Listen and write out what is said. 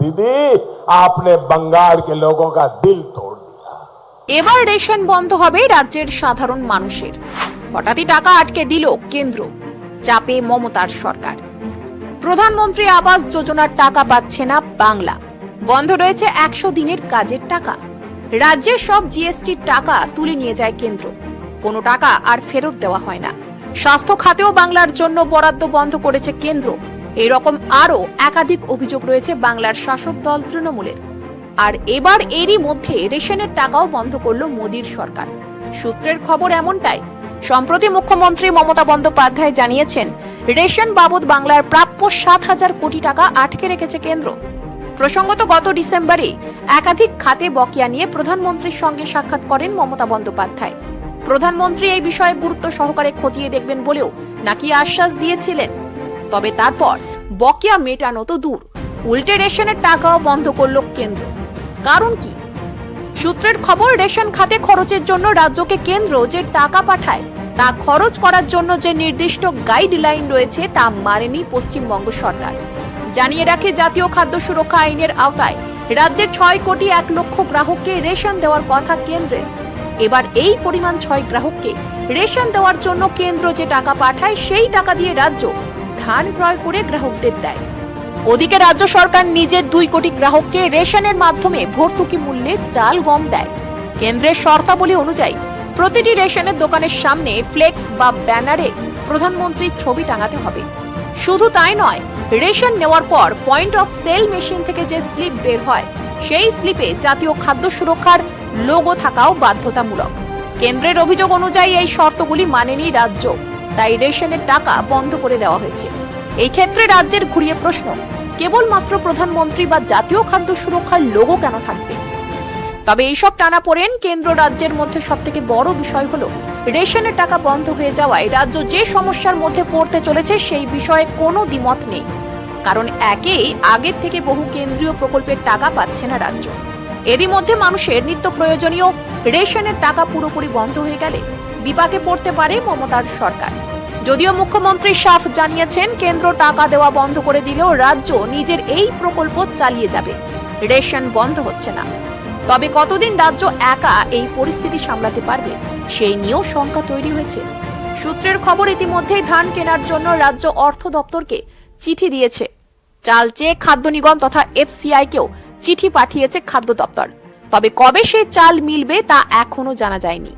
দিদি আপনি বঙ্গাল কে দিল এবার রেশন বন্ধ হবে রাজ্যের সাধারণ মানুষের। হঠাৎই টাকা আটকে দিল কেন্দ্র, চাপে মমতার সরকার। প্রধানমন্ত্রী আবাস যোজনার টাকা পাচ্ছে না বাংলা। বন্ধ রয়েছে একশো দিনের কাজের টাকা। রাজ্যের সব জিএসটির টাকা তুলে নিয়ে যায় কেন্দ্র। কোনো টাকা আর ফেরত দেওয়া হয় না। স্বাস্থ্য খাতেও বাংলার জন্য বরাদ্দ বন্ধ করেছে কেন্দ্র। এরকম আরও একাধিক অভিযোগ রয়েছে বাংলার শাসক দল তৃণমূলের। আর এবার এরই মধ্যে রেশনের টাকাও বন্ধ করল মোদীর সরকার। সূত্রের খবর এমনটাই। সম্প্রতি মুখ্যমন্ত্রী মমতা বন্দ্যোপাধ্যায় জানিয়েছেন, রেশন বাবদ বাংলার প্রাপ্য সাত হাজার কোটি টাকা আটকে রেখেছে কেন্দ্র। প্রসঙ্গত গত ডিসেম্বরে একাধিক খাতে বকেয়া নিয়ে প্রধানমন্ত্রীর সঙ্গে সাক্ষাৎ করেন মমতা বন্দ্যোপাধ্যায়। প্রধানমন্ত্রী এই বিষয়ে গুরুত্ব সহকারে খতিয়ে দেখবেন বলেও নাকি আশ্বাস দিয়েছিলেন। তবে তারপর বকেয়া মেটানো তো দূর। উল্টে রেশনের টাকাও বন্ধ করল কেন্দ্র। কারণ কি? সূত্রের খবর, রেশন খাতে খরচের জন্য রাজ্যকে কেন্দ্র যে টাকা পাঠায়, তা খরচ করার জন্য যে নির্দিষ্ট গাইডলাইন রয়েছে, তা মানেনি পশ্চিমবঙ্গ সরকার। জানিয়ে রাখে জাতীয় খাদ্য সুরক্ষা আইনের আওতায় রাজ্যের ছয় কোটি এক লক্ষ গ্রাহককে রেশন দেওয়ার কথা কেন্দ্রের। এবার এই পরিমাণ ছয় গ্রাহককে রেশন দেওয়ার জন্য কেন্দ্র যে টাকা পাঠায়, সেই টাকা দিয়ে রাজ্য ধান ক্রয় করে গ্রাহকদের দেয়। ওদিকে রাজ্য সরকার নিজের দুই কোটি গ্রাহককে রেশনের মাধ্যমে ভর্তুকি মূল্যে চাল গম দেয়। কেন্দ্রের শর্তাবলী অনুযায়ী প্রতিটি রেশনের দোকানের সামনে ফ্লেক্স বা ব্যানারে প্রধানমন্ত্রীর ছবি টাঙাতে হবে। শুধু তাই নয়, রেশন নেওয়ার পর পয়েন্ট অফ সেল মেশিন থেকে যে স্লিপ বের হয়, সেই স্লিপে জাতীয় খাদ্য সুরক্ষার লোগো থাকাও বাধ্যতামূলক। কেন্দ্রের অভিযোগ অনুযায়ী এই শর্তগুলি মানেনি রাজ্য। তাই রেশনের টাকা বন্ধ করে দেওয়া হয়েছে। এই ক্ষেত্রে রাজ্যের ঘুরিয়ে প্রশ্ন, কেবলমাত্র প্রধানমন্ত্রী বা জাতীয় খাদ্য সুরক্ষার লোগো কেন থাকবে? তবে এইসব টানা পড়েন কেন্দ্র রাজ্যের মধ্যে সব থেকে বড় বিষয় হলো, রেশনের টাকা বন্ধ হয়ে যাওয়ায় রাজ্য যে সমস্যার মধ্যে পড়তে চলেছে সেই বিষয়ে কোনো দ্বিমত নেই। কারণ একেই আগের থেকে বহু কেন্দ্রীয় প্রকল্পের টাকা পাচ্ছে না রাজ্য। এরই মধ্যে মানুষের নিত্য প্রয়োজনীয় রেশনের টাকা পুরোপুরি বন্ধ হয়ে গেলে বিপাকে পড়তে পারে মমতার সরকার। যদিও মুখ্যমন্ত্রী সাফ জানিয়েছেন, কেন্দ্র টাকা দেওয়া বন্ধ করে দিলেও রাজ্য নিজের এই প্রকল্প চালিয়ে যাবে। রেশন বন্ধ হচ্ছে না। তবে কতদিন রাজ্য একা এই পরিস্থিতি সামলাতে পারবে, সেই নিয়েও শঙ্কা তৈরি হয়েছে। সূত্রের খবর, ইতিমধ্যেই ধান কেনার জন্য রাজ্য অর্থ দপ্তরকে চিঠি দিয়েছে। চাল চেয়ে খাদ্য নিগম তথা এফসিআই কেও চিঠি পাঠিয়েছে খাদ্য দপ্তর। তবে কবে সে চাল মিলবে তা এখনও জানা যায়নি।